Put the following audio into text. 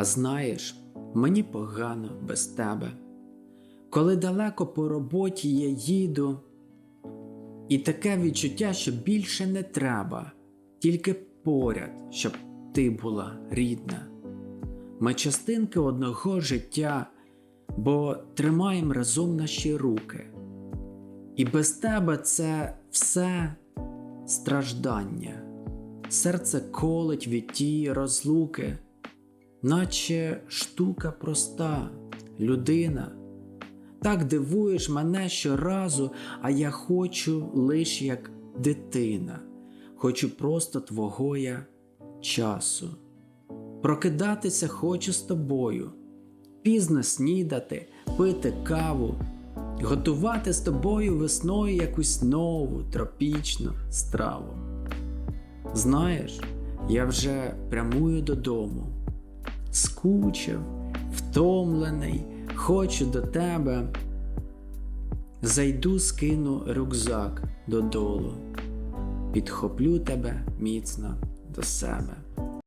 А знаєш, мені погано без тебе. Коли далеко по роботі я їду, і таке відчуття, що більше не треба, тільки поряд, щоб ти була рідна. Ми частинки одного життя, бо тримаємо разом наші руки. І без тебе це все страждання. Серце колить від тієї розлуки, наче штука проста, людина. Так дивуєш мене щоразу, а я хочу лиш як дитина, хочу просто твого я часу. Прокидатися хочу з тобою, пізно снідати, пити каву, готувати з тобою весною якусь нову тропічну страву. Знаєш, я вже прямую додому, скучив, втомлений, хочу до тебе. Зайду, скину рюкзак додолу, підхоплю тебе міцно до себе.